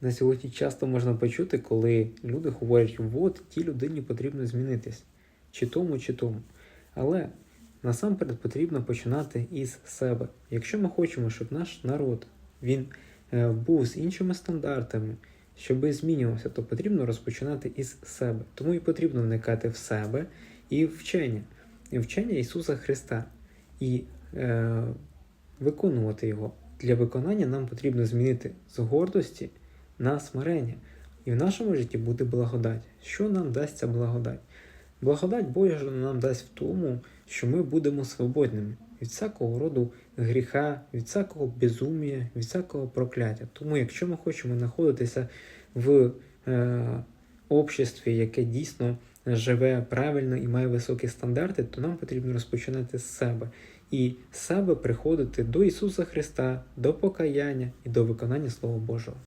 на сьогодні часто можна почути, коли люди говорять, от тій людині потрібно змінитись, чи тому, чи тому. Але насамперед потрібно починати із себе. Якщо ми хочемо, щоб наш народ він е, був з іншими стандартами, щоб змінювався, то потрібно розпочинати із себе. Тому і потрібно вникати в себе і вчення, і вчення Ісуса Христа, і е, виконувати його. Для виконання нам потрібно змінити з гордості на смирення. І в нашому житті буде благодать. Що нам дасть ця благодать? Благодать Божа нам дасть в тому, що ми будемо свободними від всякого роду гріха, від всякого безумія, від всякого прокляття. Тому, якщо ми хочемо знаходитися в е, обществі, яке дійсно живе правильно і має високі стандарти, то нам потрібно розпочинати з себе і себе приходити до Ісуса Христа, до покаяння і до виконання Слова Божого.